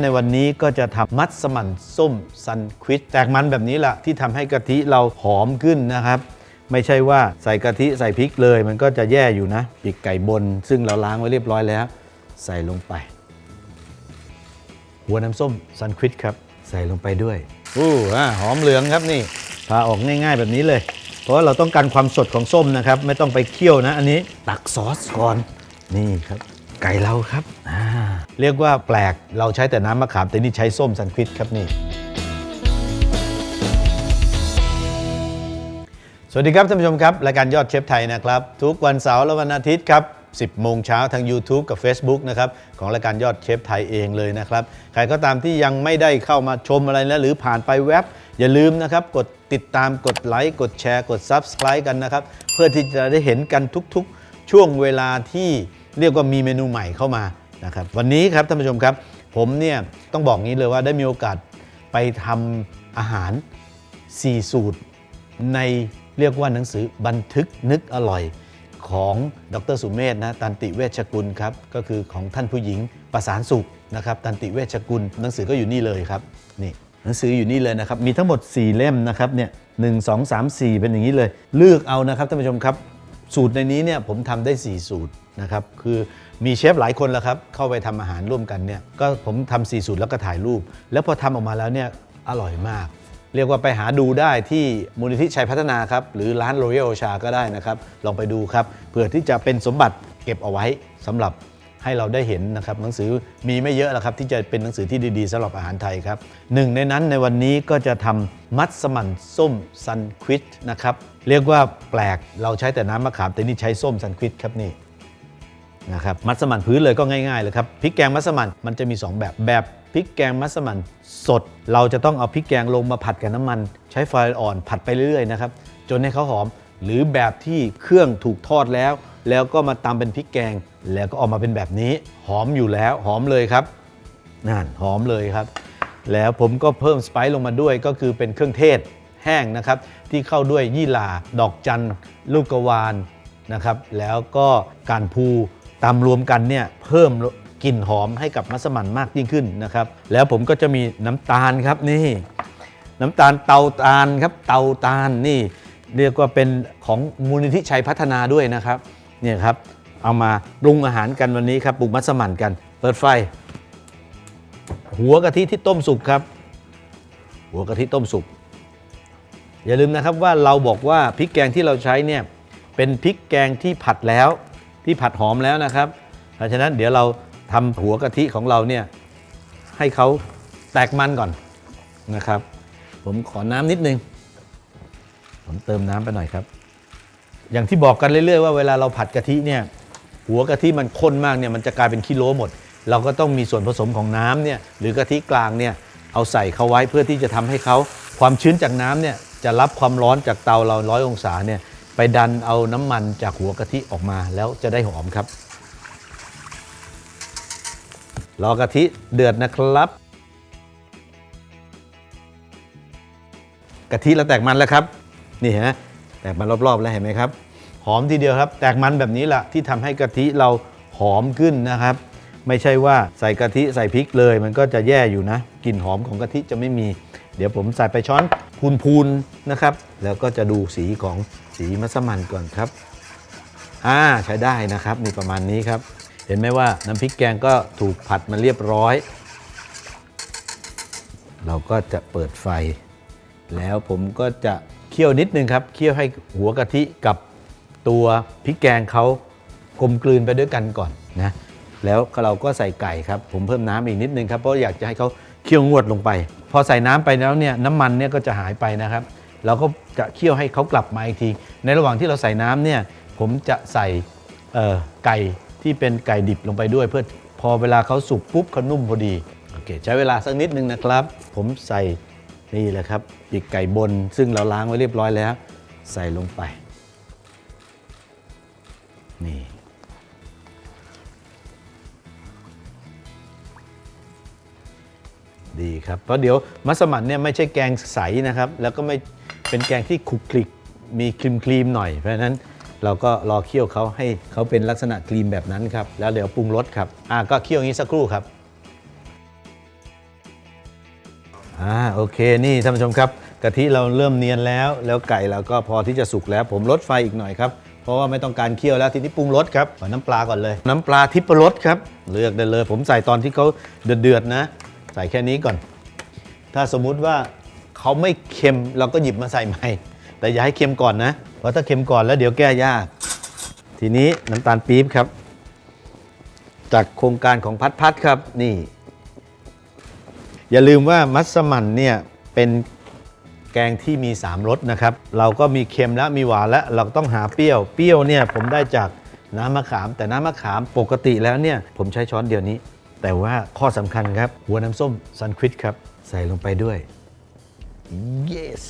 ในวันนี้ก็จะทำมัสมั่นส้มซันควิดแตกมันแบบนี้แหละที่ทำให้กะทิเราหอมขึ้นนะครับ ไม่ใช่ว่าใส่กะทิใส่พริกเลย มันก็จะแย่อยู่นะปีกไก่บน ซึ่งเราล้างไว้เรียบร้อยแล้ว ใส่ลงไป หัวน้ำส้มซันควิดครับ ใส่ลงไปด้วยอู้อ่าหอมเหลืองครับนี่พาออกง่ายๆแบบนี้เลย เพราะเราต้องการความสดของส้มนะครับ ไม่ต้องไปเคี่ยวนะ อันนี้ตักซอสก่อนนี่ครับ ไก่เราครับ เรียกว่าแปลกเราใช้แต่น้ำมะขามแต่นี่ใช้ส้มซันควิดครับนี่ สวัสดีครับท่านผู้ชมครับ รายการยอดเชฟไทยนะครับ ทุกวันเสาร์และวันอาทิตย์ครับ 10 โมงเช้าทาง YouTube กับ Facebook นะครับ ของรายการยอดเชฟไทยเองเลยนะครับ ใครก็ตามที่ยังไม่ได้เข้ามาชมอะไรนะหรือผ่านไปแว็บ อย่าลืมนะครับ กดติดตามกดไลค์กดแชร์กด Subscribe กันนะครับ เพื่อที่จะได้เห็นกันทุกๆ ช่วงเวลาที่เรียกว่ามีเมนูใหม่เข้ามา นะครับวันนี้ครับท่านผู้ชมครับ ผมเนี่ยต้องบอกงี้เลยว่าได้มีโอกาสไปทำอาหาร 4 สูตร ในเรียกว่าหนังสือบันทึกนึกอร่อยของดรสุเมธนะตันติเวชกุลครับก็คือของท่านผู้หญิงประสานสุขนะครับตันติเวชกุล หนังสือก็อยู่นี่เลยครับนี่หนังสืออยู่นี่เลยนะครับ มีทั้งหมด 4 เล่มนะครับเนี่ยหนึ่งสองสามสี่เป็นอย่างนี้เลย เลือกเอานะครับท่านผู้ชมครับ สูตรในนี้เนี่ยผมทำได้ 4 สูตร นะครับคือมีเชฟหลายคนแล้วครับเข้าไปทำอาหารร่วมกันเนี่ยก็ผมทำ4สูตรแล้วก็ถ่ายรูป แล้วพอทำออกมาแล้วเนี่ยอร่อยมาก เรียกว่าไปหาดูได้ที่มูลนิธิชัยพัฒนาครับหรือร้านโรยัลชาก็ได้นะครับ ลองไปดูครับเผื่อที่จะเป็นสมบัติเก็บเอาไว้สำหรับให้เราได้เห็นนะครับหนังสือมีไม่เยอะแล้วครับ ที่จะเป็นหนังสือที่ดีๆสำหรับอาหารไทยครับหนึ่งในนั้นในวันนี้ก็จะทำมัสมั่นส้มซันควิดนะครับเรียกว่าแปลกเราใช้แต่น้ำมะขามแต่นี่ใช้ส้มซันควิดครับนี่ นะครับมัสมั่นพื้นเลยก็ง่ายๆเลยครับพริกแกงมัสมั่นมันจะมี 2 แบบแบบพริกแกงมัสมั่นสด เราจะต้องเอาพริกแกงลงมาผัดกับน้ำมัน ใช้ไฟอ่อนผัดไปเรื่อยๆนะครับจนให้เขาหอม หรือแบบที่เครื่องถูกทอดแล้ว แล้วก็มาตำเป็นพริกแกง แล้วก็ออกมาเป็นแบบนี้ หอมอยู่แล้วหอมเลยครับนั่นหอมเลยครับ แล้วผมก็เพิ่มสไปซ์ลงมาด้วยก็คือเป็นเครื่องเทศแห้งนะครับ ที่เข้าด้วยยี่หร่าดอกจันลูกกวานนะครับ แล้วก็การพู ตามรวมกันเนี่ยเพิ่มกลิ่นหอมให้กับมัสมั่นมากยิ่งขึ้นนะครับ แล้วผมก็จะมีน้ำตาลครับนี่น้ำตาลเตาตาลครับเตาตาลนี่ เรียกว่าเป็นของมูลนิธิชัยพัฒนาด้วยนะครับเนี่ยครับเอามาปรุงอาหารกันวันนี้ครับปรุงมัสมั่นกัน เปิดไฟ หัวกะทิที่ต้มสุกครับ หัวกะทิต้มสุกอย่าลืมนะครับว่าเราบอกว่าพริกแกงที่เราใช้เนี่ยเป็นพริกแกงที่ผัดแล้ว ที่ผัดหอมแล้วนะครับ เพราะฉะนั้นเดี๋ยวเราทำหัวกะทิของเราเนี่ยให้เขาแตกมันก่อนนะครับ ผมขอน้ำนิดนึง ผมเติมน้ำไปหน่อยครับ อย่างที่บอกกันเรื่อยๆว่าเวลาเราผัดกะทิเนี่ยหัวกะทิมันข้นมากเนี่ยมันจะกลายเป็นขี้โลหมด เราก็ต้องมีส่วนผสมของน้ำเนี่ยหรือกะทิกลางเนี่ยเอาใส่เข้าไว้เพื่อที่จะทำให้เขาความชื้นจากน้ำเนี่ยจะรับความร้อนจากเตาเราร้อยองศาเนี่ย ไปดันเอาน้ำมันจากหัวกะทิออกมาแล้วจะได้หอมครับ รอกะทิเดือดนะครับ กะทิเราแตกมันแล้วครับ นี่ฮะแตกมันรอบๆแล้วเห็นไหมครับ หอมทีเดียวครับ แตกมันแบบนี้แหละที่ทำให้กะทิเราหอมขึ้นนะครับ ไม่ใช่ว่าใส่กะทิใส่พริกเลย มันก็จะแย่อยู่นะกลิ่นหอมของกะทิจะไม่มี เดี๋ยวผมใส่ไปช้อน พูนๆนะครับ แล้วก็จะดูสีของสีมัสมั่นก่อนครับอ่าใช้ได้นะครับนี่ประมาณนี้ครับ เห็นไหมว่าน้ำพริกแกงก็ถูกผัดมาเรียบร้อย เราก็จะเปิดไฟ แล้วผมก็จะเคี่ยวนิดนึงครับเคี่ยวให้หัวกะทิกับตัวพริกแกงเขากลมกลืนไปด้วยกันก่อนนะแล้วเราก็ใส่ไก่ครับ ผมเพิ่มน้ำอีกนิดนึงครับเพราะอยากจะให้เขาเคี่ยวงวดลงไป พอใส่น้ำไปแล้วเนี่ยน้ำมันเนี่ยก็จะหายไปนะครับ เราก็จะเคี่ยวให้เขากลับมาอีกที ในระหว่างที่เราใส่น้ำเนี่ยผมจะใส่ไก่ที่เป็นไก่ดิบลงไปด้วย เพื่อพอเวลาเขาสุกปุ๊บเขานุ่มพอดีโอเคใช้เวลาสักนิดนึงนะครับ ผมใส่นี่แหละครับปีกไก่บน ซึ่งเราล้างไว้เรียบร้อยแล้ว ใส่ลงไป นี่ ดีครับ เพราะเดี๋ยวมัสมั่นเนี่ยไม่ใช่แกงใสนะครับ แล้วก็ไม่เป็นแกงที่คลุกคลิกมีครีมครีมหน่อย เพราะฉะนั้นเราก็รอเคี่ยวเขาให้เขาเป็นลักษณะครีมแบบนั้นครับ แล้วเดี๋ยวปรุงรสครับ อ่าก็เคี่ยวอย่างนี้สักครู่ครับอ่าโอเคนี่ท่านผู้ชมครับกะทิเราเริ่มเนียนแล้ว แล้วไก่เราก็พอที่จะสุกแล้ว ผมลดไฟอีกหน่อยครับเพราะว่าไม่ต้องการเคี่ยวแล้วทีนี้ปรุงรสครับขอน้ำปลาก่อนเลย น้ำปลาทิพรสครับ เลือกได้เลย ผมใส่ตอนที่เขาเดือดๆนะ ใส่แค่นี้ก่อน ถ้าสมมุติว่าเขาไม่เค็มเราก็หยิบมาใส่ใหม่ แต่อย่าให้เค็มก่อนนะ เพราะถ้าเค็มก่อนแล้วเดี๋ยวแก้ยาก ทีนี้น้ำตาลปี๊บครับ จากโครงการของพัดพัดครับนี่ อย่าลืมว่ามัสมั่นเนี่ยเป็นแกงที่มี 3รสนะครับ เราก็มีเค็มและมีหวานและเราต้องหาเปรี้ยว เปรี้ยวเนี่ยผมได้จากน้ำมะขาม แต่น้ำมะขามปกติแล้วเนี่ยผมใช้ช้อนเดียวนี้ แต่ว่าข้อสำคัญครับ หัวน้ำส้มซันควิดครับ ใส่ลงไปด้วย yes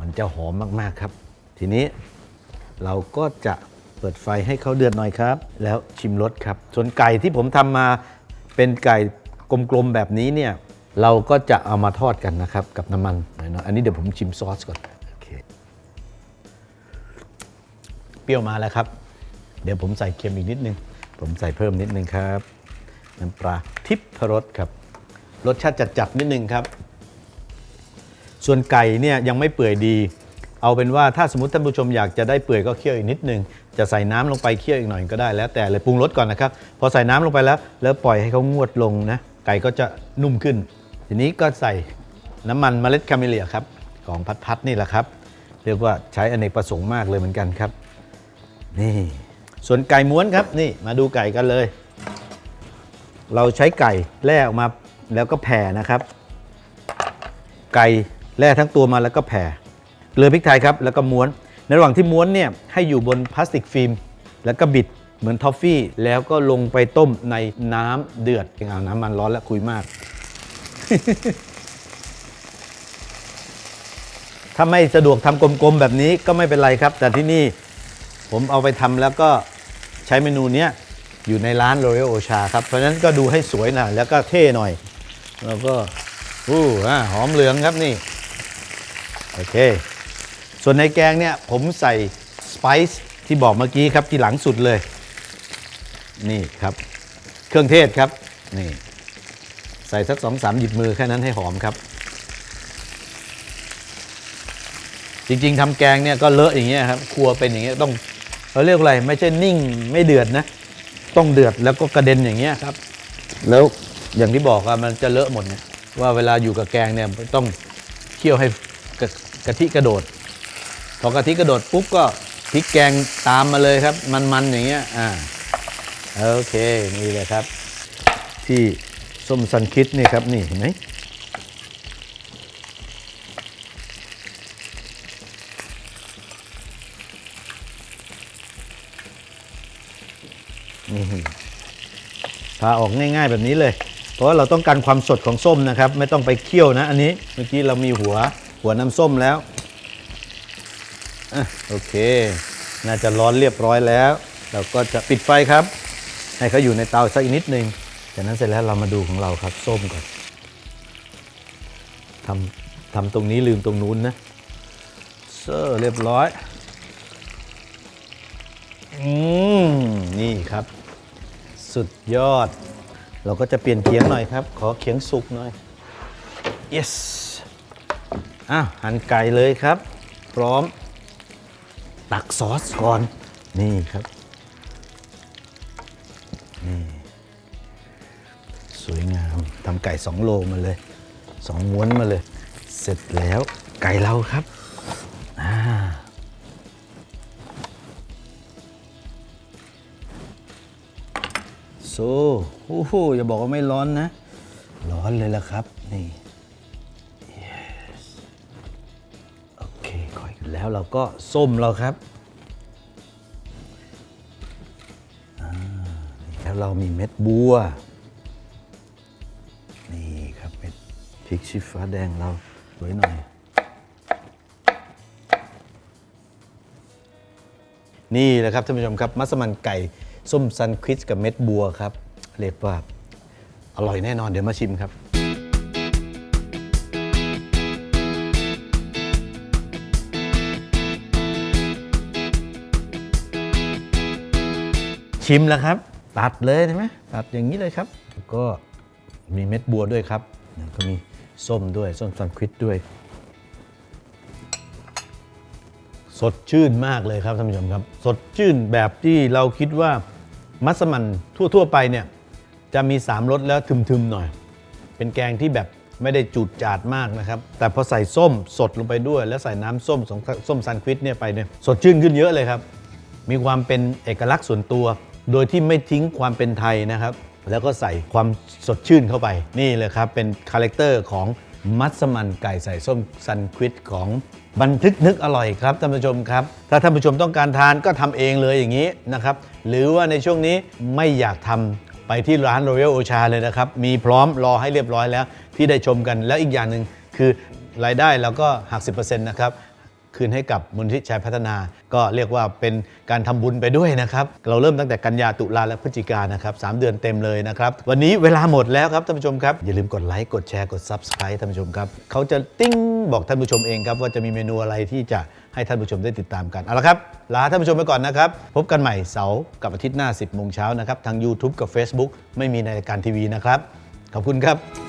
มันจะหอมมาก ๆ ครับ ทีนี้เราก็จะเปิดไฟให้เขาเดือดหน่อยครับ แล้วชิมรสครับ ส่วนไก่ที่ผมทำมาเป็นไก่กลม ๆ แบบนี้เนี่ย เราก็จะเอามาทอดกันนะครับ กับน้ำมันหน่อยเนาะอันนี้เดี๋ยวผมชิมซอสก่อนโอเคเปรี้ยวมาแล้วครับ เดี๋ยวผมใส่เค็มอีกนิดนึง ผมใส่เพิ่มนิดนึงครับ น้ำปลาทิพรสครับ รสชาติจัดๆนิดนึงครับ ส่วนไก่เนี่ยยังไม่เปื่อยดี เอาเป็นว่าถ้าสมมติท่านผู้ชมอยากจะได้เปื่อยก็เคี่ยวอีกนิดนึง จะใส่น้ำลงไปเคี่ยวอีกหน่อยก็ได้แล้วแต่เลยปรุงรสก่อนนะครับ พอใส่น้ำลงไปแล้ว แล้วปล่อยให้เขางวดลงนะ ไก่ก็จะนุ่มขึ้น ทีนี้ก็ใส่น้ำมันเมล็ดคาเมเลียครับของพัดพัดนี่แหละครับ เรียกว่าใช้อเนกประสงค์มากเลยเหมือนกันครับ นี่ ส่วนไก่ม้วนครับนี่มาดูไก่กันเลย เราใช้ไก่แล่ออกมาแล้วก็แผ่นะครับ ไก่แล่ทั้งตัวมาแล้วก็แผ่เกลือพริกไทยครับแล้วก็ม้วน ในระหว่างที่ม้วนเนี่ยให้อยู่บนพลาสติกฟิล์มแล้วก็บิดเหมือนทอฟฟี่แล้วก็ลงไปต้มในน้ำเดือดเอาน้ำมันร้อนแล้วคุยมาก ถ้าไม่สะดวกทำกลมๆแบบนี้ก็ไม่เป็นไรครับ แต่ที่นี่ผมเอาไปทำแล้วก็ใช้เมนูเนี้ย อยู่ในร้าน L'Oreal Ocha ครับ เพราะฉะนั้นก็ดูให้สวยหน่อยแล้วก็เท่หน่อย แล้วก็อู้อ่าหอมเหลืองครับนี่ โอเค ส่วนในแกงเนี่ย ผมใส่สไปซ์ที่บอกเมื่อกี้ครับที่หลังสุดเลย นี่ครับ เครื่องเทศครับ นี่ ใส่สักสองสามหยิบมือแค่นั้นให้หอมครับ จริง ๆทำแกงเนี่ยก็เลอะอย่างเงี้ยครับ ครัวเป็นอย่างเงี้ยต้องเขาเรียกอะไร ไม่ใช่นิ่งไม่เดือดนะ ต้องเดือดแล้วก็กระเด็นอย่างเงี้ยครับ แล้วอย่างที่บอกอะมันจะเลอะหมดเนี่ยว่าเวลาอยู่กับแกงเนี่ยต้องเคี่ยวให้กะกะทิกระโดด พอกะทิกระโดดปุ๊บก็พริกแกงตามมาเลยครับ มันๆอย่างเงี้ยอ่าโอเคนี่เลยครับ ที่ส้มซันคิดนี่ครับนี่เห็นไหม นี่พาออกง่าย ๆแบบนี้เลย เพราะว่าเราต้องการความสดของส้มนะครับ ไม่ต้องไปเคี่ยวนะ อันนี้เมื่อกี้เรามีหัวหัวน้ำส้มแล้วอโอเค น่าจะร้อนเรียบร้อยแล้ว เราก็จะปิดไฟครับ ให้เขาอยู่ในเตาสักอีกนิดนึงจากนั้นเสร็จแล้วเรามาดูของเราครับส้มก่อนทำทำตรงนี้ลืมตรงนู้นนะเซอร์เรียบร้อย อืม นี่ครับ สุดยอด เราก็จะเปลี่ยนเคียงหน่อยครับ ขอเคียงสุกหน่อย yes อ้าวหั่นไก่เลยครับ พร้อม ตักซอสก่อน นี่ครับ นี่สวยงามทำไก่สองโลมาเลยสองม้วนมาเลย เสร็จแล้วไก่เราครับ ซโอ้โหอย่าบอกว่าไม่ร้อนนะ ร้อนเลยละครับ นี่ yes โอเคค่อยแล้วเราก็ส้มเราครับแล้วเรามีเม็ดบัว นี่ครับเม็ดพริกชี้ฟ้าแดงเราสวยหน่อย นี่แหละครับท่านผู้ชมครับ มัสมั่นไก่ ส้มซันควิสกับเม็ดบัวครับ เรียกว่าอร่อยแน่นอนเดี๋ยวมาชิมครับ ชิมแล้วครับ ตัดเลยใช่ไหมตัดอย่างนี้เลยครับ ก็มีเม็ดบัวด้วยครับแล้วก็มีส้มด้วยส้มซันควิดด้วย สดชื่นมากเลยครับท่านผู้ชมครับ สดชื่นแบบที่เราคิดว่า มัสมั่นทั่วๆไปเนี่ยจะมี 3รสแล้วทึมๆหน่อย เป็นแกงที่แบบไม่ได้จูดจาดมากนะครับ แต่พอใส่ส้มสดลงไปด้วย แล้วใส่น้ำส้มของส้มซันควิดเนี่ยไปเนี่ยสดชื่นขึ้นเยอะเลยครับ มีความเป็นเอกลักษณ์ส่วนตัว โดยที่ไม่ทิ้งความเป็นไทยนะครับ แล้วก็ใส่ความสดชื่นเข้าไป นี่เลยครับ เป็นคาแรคเตอร์ของมัสมั่นไก่ใส่ส้มซันควิดของ บันทึกนึกอร่อยครับท่านผู้ชมครับ ถ้าท่านผู้ชมต้องการทานก็ทำเองเลยอย่างนี้นะครับ หรือว่าในช่วงนี้ไม่อยากทำไปที่ร้านรอยัลโอชาเลยนะครับ มีพร้อมรอให้เรียบร้อยแล้วที่ได้ชมกันแล้วอีกอย่างหนึ่งคือรายได้เราก็หัก 10%นะครับ คืนให้กับมูลนิธิชัยพัฒนา ก็เรียกว่าเป็นการทำบุญไปด้วยนะครับ เราเริ่มตั้งแต่กันยาตุลาและพฤศจิกานะครับสามเดือนเต็มเลยนะครับ วันนี้เวลาหมดแล้วครับท่านผู้ชมครับ อย่าลืมกดไลค์กดแชร์กด Subscribe ท่านผู้ชมครับเขาจะติ้งบอกท่านผู้ชมเองครับว่าจะมีเมนูอะไรที่จะให้ท่านผู้ชมได้ติดตามกันเอาละครับลาท่านผู้ชมไปก่อนนะครับ พบกันใหม่เสาร์กับอาทิตย์หน้า 10โมงเช้านะครับทาง YouTube กับ Facebook ไม่มีในรายการทีวีนะครับขอบคุณครับ